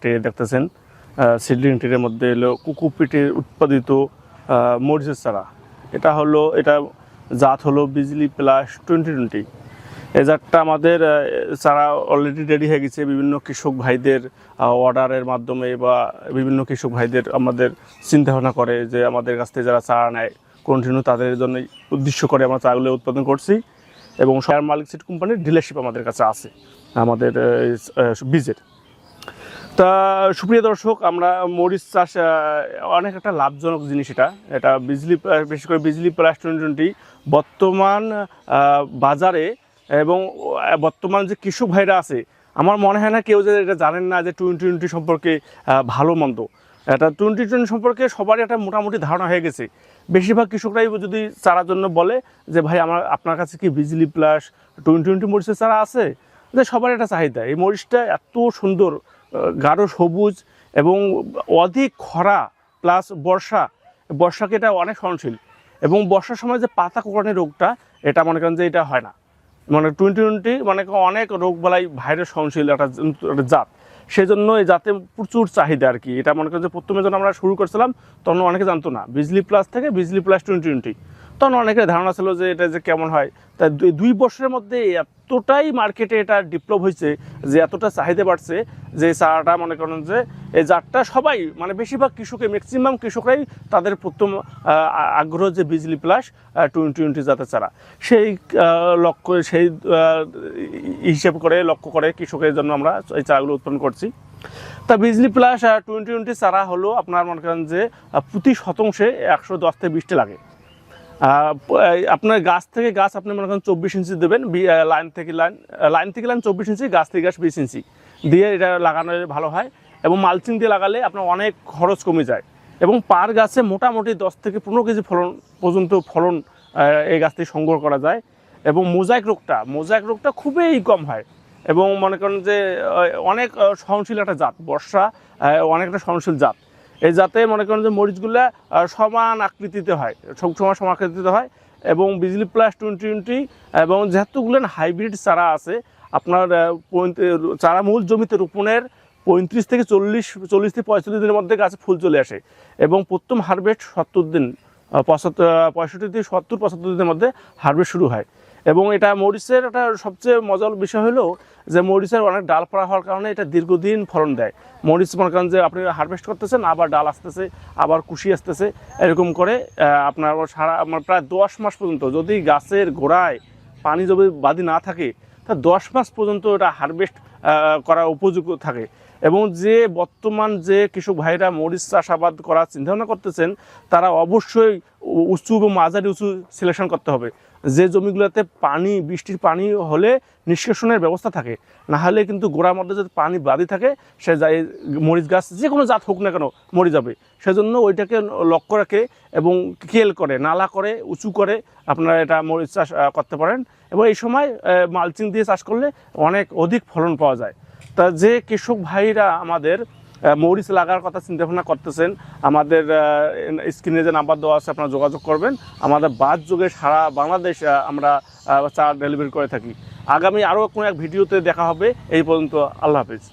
Tray দেখতেছেন seedling ট্রের মধ্যে হলো কুকুপিটের উৎপাদিত মরিচের চারা। এটা হলো, এটা জাত হলো বিজলি প্লাস টোয়েন্টি টোয়েন্টি। এই জাতটা আমাদের চারা অলরেডি রেডি হয়ে গেছে। বিভিন্ন কৃষক ভাইদের অর্ডারের মাধ্যমে বা বিভিন্ন কৃষক ভাইদের আমাদের চিন্তা ভাবনা করে যে আমাদের কাছ থেকে যারা চারা নেয় কন্টিনিউ তাদের জন্য উদ্দেশ্য করে আমরা চারাগুলো উৎপাদন করছি। এবং শেয়ার মালিক সিট কোম্পানির ডিলারশিপ আমাদের কাছে আছে, আমাদের বীজের। তা, সুপ্রিয় দর্শক, আমরা মরিচ চাষ অনেক একটা লাভজনক জিনিস এটা। এটা বিজলি বিশেষ করে বিজলি প্লাস টোয়েন্টি টোয়েন্টি বর্তমান বাজারে এবং বর্তমান যে কৃষক ভাইরা আছে, আমার মনে হয় না কেউ যে এটা জানেন না যে টোয়েন্টি টোয়েন্টি সম্পর্কে ভালো মন্দ। এটা টোয়েন্টি টোয়েন্টি সম্পর্কে সবারই একটা মোটামুটি ধারণা হয়ে গেছে। বেশিরভাগ কৃষকরাই যদি চারার জন্য বলে যে, ভাই, আমার, আপনার কাছে কি বিজলি প্লাস টোয়েন্টি টোয়েন্টি মরিচের চারা আছে? যে সবার একটা চাহিদা। এই মরিচটা এত সুন্দর গাঢ় সবুজ এবং অধিক খরা প্লাস বর্ষা। বর্ষাকে এটা অনেক সহনশীল। এবং বর্ষার সময় যে পাতা কোঁকড়ানি রোগটা, এটা মনে করেন যে এটা হয় না। মানে টোয়েন্টি টোয়েন্টি মানে অনেক রোগ বালাই ভাইরাস সহনশীল একটা একটা জাত। সেই জন্য এই জাতে প্রচুর চাহিদা আর কি। এটা মনে করেন যে প্রথমে যখন আমরা শুরু করছিলাম, তখন অনেকে জানতো না। বিজলি প্লাস থেকে বিজলি প্লাস টোয়েন্টি টোয়েন্টি তখন অনেকের ধারণা ছিল যে এটা যে কেমন হয়। তাই দুই- বছরের মধ্যে এতটাই মার্কেটে এটা ডেভেলপ হয়েছে যে এতটা চাহিদা বাড়ছে যে চারাটা মনে করেন যে এই জাতটা সবাই মানে বেশিরভাগ কৃষকে ম্যাক্সিমাম কৃষকরাই তাদের প্রথম আগ্রহ যে বিজলি প্লাস টোয়েন্টি টোয়েন্টি জাতের চারা। সেই লক্ষ্য, সেই হিসেব করে, লক্ষ্য করে কৃষকের জন্য আমরা এই চারাগুলো উৎপন্ন করছি। তা বিজলি প্লাস টোয়েন্টি টোয়েন্টি চারা হলো আপনার মনে করেন যে প্রতি শতাংশে একশো দশ থেকে বিশটি লাগে। আপনার গাছ থেকে গাছ আপনি মনে করেন চব্বিশ ইঞ্চি দেবেন লাইন থেকে লাইন লাইন থেকে লাইন চব্বিশ ইঞ্চি, গাছ থেকে গাছ বিশ ইঞ্চি। দিয়ে এটা লাগানো ভালো হয় এবং মালচিং দিয়ে লাগালে আপনার অনেক খরচ কমে যায়। এবং পার গাছে মোটামুটি দশ থেকে পনেরো কেজি ফলন পর্যন্ত ফলন এই গাছ থেকে সংগ্রহ করা যায়। এবং মোজাইক রোগটা মোজাইক রোগটা খুবই কম হয়। এবং মনে করেন যে অনেক সহনশীল একটা জাত, বর্ষা অনেকটা সহনশীল জাত। এই জাতে মনে করেন যে মরিচগুলা সমান আকৃতিতে হয় সব সময় সমান আকৃতিতে হয় এবং বিজলি প্লাস টোয়েন্টি টোয়েন্টি এবং যেহেতুগুলো হাইব্রিড চারা আছে, আপনার চারা মূল জমিতে রোপণের পঁয়ত্রিশ থেকে চল্লিশ চল্লিশ থেকে পঁয়তাল্লিশ দিনের মধ্যে গাছে ফুল চলে আসে এবং প্রথম হারভেস্ট সত্তর দিন পঁয়ষট্টি থেকে সত্তর, পঁচাত্তর দিনের মধ্যে হারভেস্ট শুরু হয়। এবং এটা মরিচের একটা সবচেয়ে মজার বিষয় হলো যে মরিচের অনেক ডাল পড়া হওয়ার কারণে এটা দীর্ঘদিন ফলন দেয়। মরিচ মনে করেন যে আপনি হারভেস্ট করতেছেন, আবার ডাল আসতেছে, আবার কুশি আসতেছে, এরকম করে আপনার সারা আমার প্রায় দশ মাস পর্যন্ত যদি গাছের গোড়ায় পানি যদি বাদি না থাকে, তা দশ মাস পর্যন্ত এটা হারভেস্ট করা উপযুক্ত থাকে। এবং যে বর্তমান যে কৃষক ভাইরা মরিচ চাষাবাদ করার চিন্তাভাবনা করতেছেন, তারা অবশ্যই উঁচু এবং মাঝারি উঁচু সিলেকশন করতে হবে। যে জমিগুলোতে পানি, বৃষ্টির পানি হলে নিষ্কাশনের ব্যবস্থা থাকে। না হলে কিন্তু গোড়ার মধ্যে যদি পানি বাদি থাকে, সে যায় মরিচ গাছ যে কোনো জাত হোক না কেন মরে যাবে। সেজন্য ওইটাকে লক্ষ্য রাখে এবং কেল করে, নালা করে, উঁচু করে আপনারা এটা মরিচ চাষ করতে পারেন। এবং এই সময় মালচিং দিয়ে চাষ করলে অনেক অধিক ফলন পাওয়া যায়। তা যে কৃষক ভাইরা আমাদের মরিচ লাগার কথা চিন্তা ভাবনা করতেছেন, আমাদের স্ক্রিনে যে নাম্বার দেওয়া আছে, আপনারা যোগাযোগ করবেন। আমাদের বাদ যুগে সারা বাংলাদেশ আমরা চা ডেলিভারি করে থাকি। আগামী আরও কোনো এক ভিডিওতে দেখা হবে, এই পর্যন্ত আল্লাহ হাফিজ।